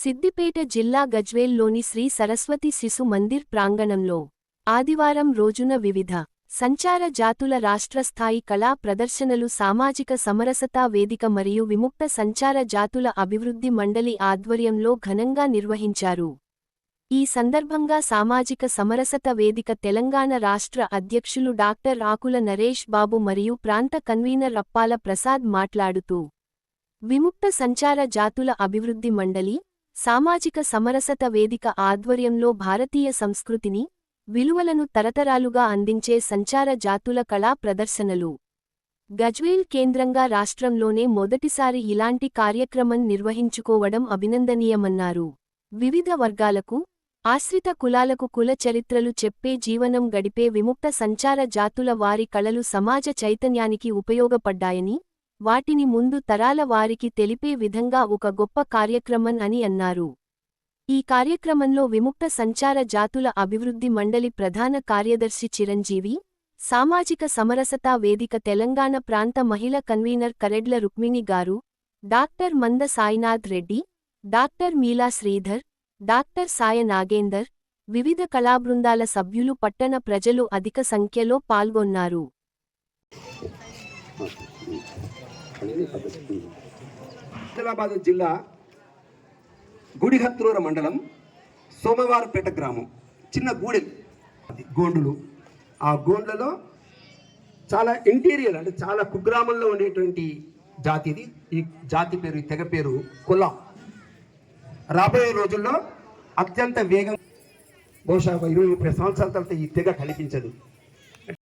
సిద్దిపేట జిల్లా గజ్వేల్లోని శ్రీ సరస్వతి శిశు మందిర్ ప్రాంగణంలో ఆదివారం రోజున వివిధ సంచార జాతుల రాష్ట్రస్థాయి కళా ప్రదర్శనలు సామాజిక సమరసతా వేదిక మరియు విముక్త సంచార జాతుల అభివృద్ధి మండలి ఆధ్వర్యంలో ఘనంగా నిర్వహించారు. ఈ సందర్భంగా సామాజిక సమరసత వేదిక తెలంగాణ రాష్ట్ర అధ్యక్షులు డాక్టర్ ఆకుల నరేష్ బాబు మరియు ప్రాంత కన్వీనర్ అప్పాల ప్రసాద్ మాట్లాడుతూ విముక్త సంచార జాతుల అభివృద్ధి మండలి సామాజిక సమరసత వేదిక ఆధ్వర్యంలో భారతీయ సంస్కృతిని విలువలను తరతరాలుగా అందించే సంచార జాతుల కళా ప్రదర్శనలు. గజ్వేల్ కేంద్రంగా రాష్ట్రంలోనే మొదటిసారి ఇలాంటి కార్యక్రమం నిర్వహించుకోవడం అభినందనీయమన్నారు. వివిధ వర్గాలకు ఆశ్రిత కులాలకు కుల చరిత్రలు చెప్పే జీవనం గడిపే విముక్త సంచార జాతుల వారి కళలు సమాజ చైతన్యానికి ఉపయోగపడ్డాయని వాటిని ముందు తరాల వారికి తెలిపే విధంగా ఒక గొప్ప కార్యక్రమం అని అన్నారు. ఈ కార్యక్రమంలో విముక్త సంచార జాతుల అభివృద్ధి మండలి ప్రధాన కార్యదర్శి చిరంజీవి సామాజిక సమరసతా వేదిక తెలంగాణ ప్రాంత మహిళ కన్వీనర్ కరెడ్ల రుక్మిణి గారు డాక్టర్ మంద సాయినాథ్ రెడ్డి డాక్టర్ మీలా శ్రీధర్ డాక్టర్ సాయ నాగేందర్ వివిధ కళాబృందాల సభ్యులు పట్టణ ప్రజలు అధిక సంఖ్యలో పాల్గొన్నారు. ఆదిలాబాద్ జిల్లా గుడిహత్రూర మండలం సోమవారపేట గ్రామం. చిన్న గూడెం అది గోండులు. ఆ గోండ్లలో చాలా ఇంటీరియర్ అంటే చాలా కుగ్రామంలో ఉండేటువంటి జాతిది ఈ జాతి పేరు ఈ తెగ పేరు కులం. రాబోయే రోజుల్లో అత్యంత వేగం బహుశా ఇరవై ముప్పై సంవత్సరాల తర్వాత ఈ తెగ కనిపించదు.